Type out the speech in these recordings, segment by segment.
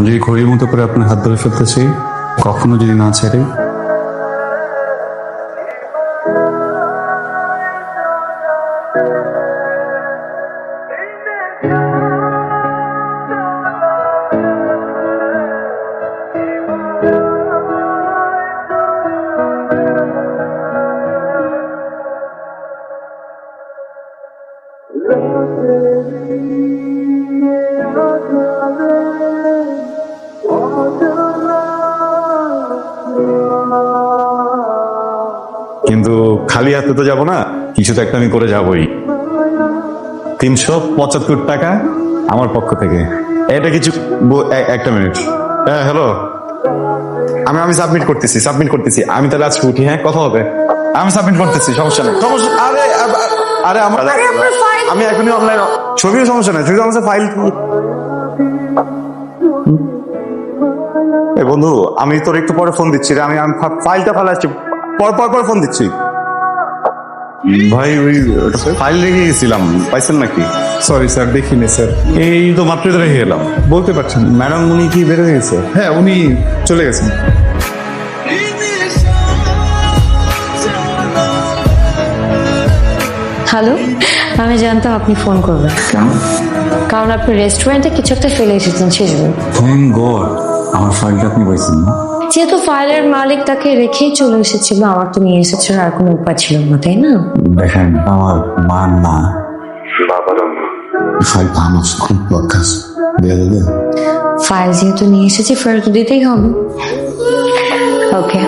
আমি যদি ঘড়ির মতো করে আপনার হাত ধরে ফেলতে চাই কখনো যদি না ছেড়ে। খালি হাতে তো যাব না কিছু তো একটা আমি করে যাবই। তিনশো পঁচাত্তর টাকা আমার পক্ষ থেকে। এটা কিছু ব- একটা মিনিট। হ্যাঁ হ্যালো আমি আমি সাবমিট করতেছি সাবমিট করতেছি। আমি তাহলে আজকে উঠি হ্যাঁ? কথা হবে। আমি সাবমিট করতেছি সমস্যা নেই। সমস্যা আরে আরে আমার আমি এখনই অনলাইন ছবিও সমস্যা নেই শুধু আমার ফাইল এ বন্ধু আমি তোর একটু পরে ফোন দিচ্ছি রে আমি ফাইলটা ফেলাচ্ছি পর পর পর ফোন দিচ্ছি। ভাই ওই ফাইল রেখে গেছিলাম। পাইছেন নাকি? সরি স্যার দেখিনি স্যার এই তো মাত্র রেখে গেলাম। বলতে পারছেন ম্যাডাম উনি কি বের হয়ে গেছে? হ্যাঁ উনি চলে গেছেন। হ্যালো আমি জানতাম আপনি ফোন করবেন। কারণ আপনি রেস্টুরেন্টে কিছু একটা ফেলে এসেছেন সেজন্য থ্যাংক গড আমার ফাইলটা আপনি পাইছেন না। যেহেতু ফাইলের মালিক তাকে রেখেই চলে এসেছিল আমার তো নিয়ে এসেছে আর কোনো উপায় ছিল না তাই না? দেখেন আমার মা না। ফাইলটা আমার খুব দরকার দিয়ে দেবে? ফাইল যেহেতু নিয়ে এসেছি ফেরত দিতেই হবে। ওকে।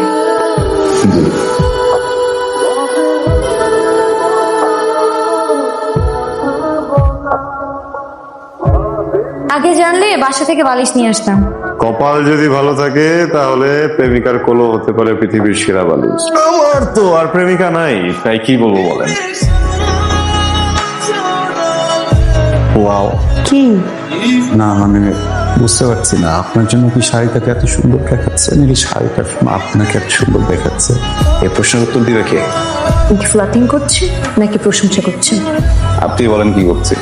আগে জানলে বাসা থেকে বালিশ নিয়ে আসতাম। কপাল যদি ভালো থাকে তাহলে প্রেমিকার কোলো হতে পারে পৃথিবীর সেরা বালিশ আমার তো আর প্রেমিকা নাই তাই কি বলব বলেন? ওয়াও। কি? না মানে বুঝতে পারছি না। আপনার জন্য কি শাড়িটাকে এত সুন্দর দেখাচ্ছে? নাকি শাড়িটা আপনাকে এত সুন্দর দেখাচ্ছে? এই প্রশ্নের উত্তর দিবে কে? ফ্লাটিং করছে নাকি প্রশংসা করছে? আপনি বলেন কি করছে?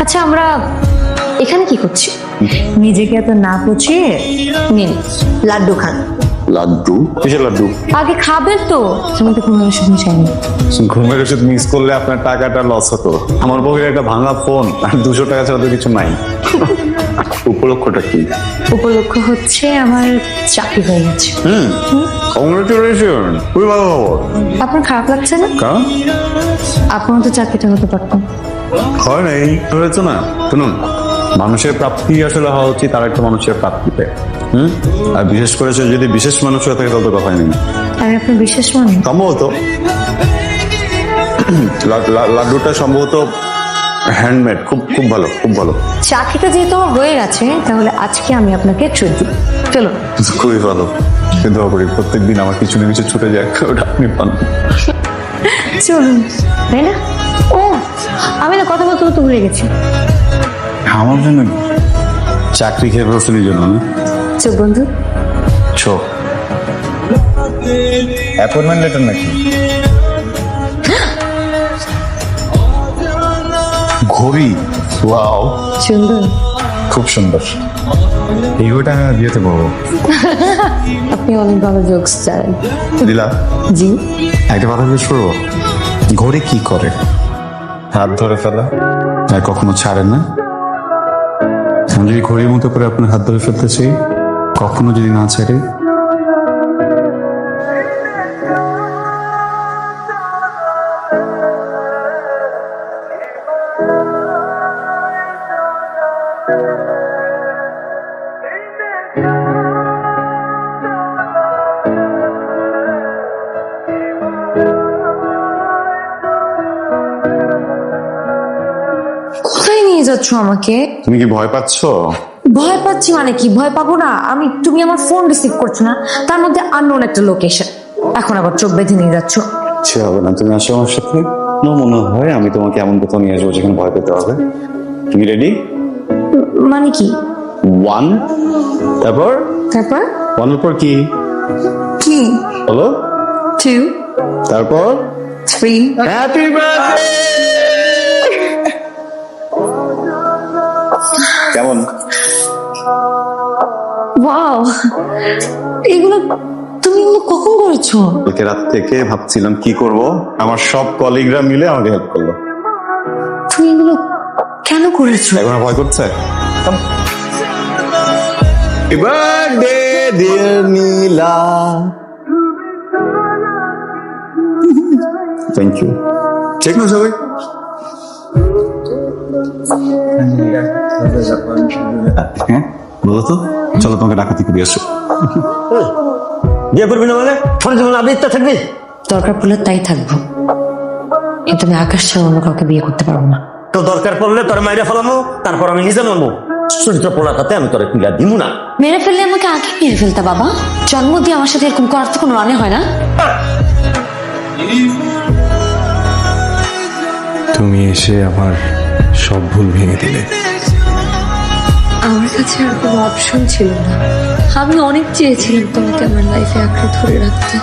আচ্ছা আমরা এখানে কি করছি? নিজেকে এত না পুছিয়ে নিন লাড্ডু খান। লাড্ডু? কিসের লাড্ডু? আগে খাবেন তো। তুমি তো কোনো ওষুধ চাইনি ঘুমের ওষুধ মিস করলে আপনার টাকাটা লস হতো। আমার বউয়ের একটা ভাঙা ফোন আর দুশো টাকা ছাড়া তো কিছু নাই। উপলক্ষটা কি? উপলক্ষ হচ্ছে আমার চাকরি হয়ে গেছে। হুম। কংগ্রেচুলেশন খুবই ভালো খবর। আপনার খারাপ লাগছে না? কারণ? আপনার তো চাকরিটা হতে পারতাম। হয় নাই। হয়েছে না? শুনুন মানুষের প্রাপ্তি আসলে হওয়া উচিত আর একটা মানুষের প্রাপ্তিতে। হুম? আর বিশেষ করে সে যদি বিশেষ মানুষ হয়ে থাকে তত কথাই নেই আমি আপনার বিশেষ মনে সম্ভবত। লাড্ডুটা সম্ভবত হ্যান্ডমেড খুব খুব ভালো খুব ভালো। চাকরিটা যেহেতু আমার হয়ে গেছে তাহলে আজকে আমি আপনাকে ট্রিট দিই। চলো খুবই ভালো। কিন্তু করি প্রত্যেক দিন আমার কিছু না কিছু ছুটে যায় ওটা আপনি পান। চলুন তাই না? ও আমি না কথা বলতে বলতে ভুলে গেছি। আমার জন্য চাকরি খেয়ে বসলির জন্য না? চোখ বন্ধু। ছো অ্যাপয়েন্টমেন্ট লেটার নাকি? ঘড়ি। ওয়াও সুন্দর। খুব সুন্দর। এই ঘড়িটা আমি বিয়েতে পাবো আপনি অনেক ভালো জোকস জানেন। দিলা? জি। একটা কথা জিজ্ঞেস করব? ঘড়ি কি করে? হাত ধরে ফেলা? আর কখনো ছাড়ে না? আমি যদি ঘড়ির মতো করে আপনার হাত ধরে ফেলতে চাই কখনো যদি না ছেড়ে। যাচ্ছ আমাকে? তুমি কি ভয় পাচ্ছ? ভয় পাচ্ছি মানে কি? ভয় পাবো না? আমি তুমি আমার ফোন রিসিভ করছ না? তার মধ্যে আননোন একটা লোকেশন এখন আবার চোখ বেঁধে নিয়ে যাচ্ছ। সে হবে না। তুমি আসো আমার সাথে। না মনে হয় আমি তোমাকে এমন কোথাও নিয়ে আসব যেখানে ভয় পেতে হবে। তুমি রেডি মানে কি? ওয়ান তারপর? তারপর? ওয়ানের পর কি? কি? হলো টু তারপর? থ্রি হ্যাপি কেমন? ওয়াও। এগুলো তুমি এগুলো কখন করেছ? কালকে রাত থেকে ভাবছিলাম কি করব। আমার সব কলিগরা মিলে আমাকে হেল্প করল। তুমি এগুলো কেন করেছ? এখন আর ভয় করছে? Birthday dear Neela thank you ঠিক না সবাই? হ্যাঁ? বলো তো। চলো তোমাকে ডাকাতি করে আসো বিয়ে করবি না মানে সারা জীবন আবৃত্তা থাকবি? দরকার পড়লে তাই থাকব। কিন্তু আমি আকাশ ছাড়া অন্য কাউকে বিয়ে করতে পারব না। তো দরকার পড়লে তোর মাইরে ফেলামো তারপর আমি নিজে মারবো চরিত্র পোলাটাতে আমি তোরে তুলে দিব না। মেরে ফেললে আমাকে আগে মেরে ফেলতে বাবা। জন্ম দিয়ে আমার সাথে এরকম করার তো কোনো মানে হয় না। তুমি এসে আমার সব ভুল ভেঙে দিলে। আমার কাছে আর কোনো অপশন ছিল না। আমি অনেক চেয়েছিলাম তোমাকে আমার লাইফে আঁকড়ে ধরে রাখতে।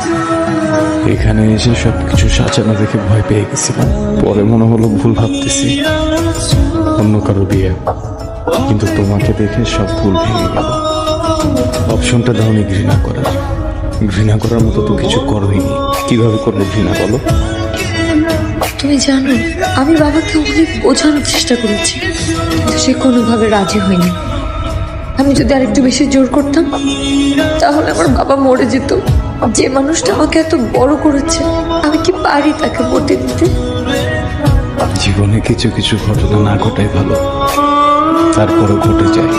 এখানে এসে সব কিছু সাজানো দেখে ভয় পেয়ে গেছিলাম। পরে মনে হলো ভুল ভাবতেছি। অন্য কারও বিয়ে। কিন্তু তোমাকে দেখে সব ভুল ভেঙে গেল। অপশনটা দাওনি ঘৃণা করার। ঘৃণা করার মতো তো কিছু করোইনি। কীভাবে করব ঘৃণা বলো? তুমি জানো, আমি বাবাকে অনেক বোঝানোর চেষ্টা করেছি, কিন্তু সে কোনোভাবে রাজি হয়নি। আমি যদি আরেকটু বেশি জোর করতাম, তাহলে আমার বাবা মরে যেত। যে মানুষটা আমাকে এত বড় করেছে, আমি কি পারি তাকে মরতে দিতে? জীবনে কিছু কিছু ঘটনা না ঘটাই ভালো তারপরে ঘটে যায়।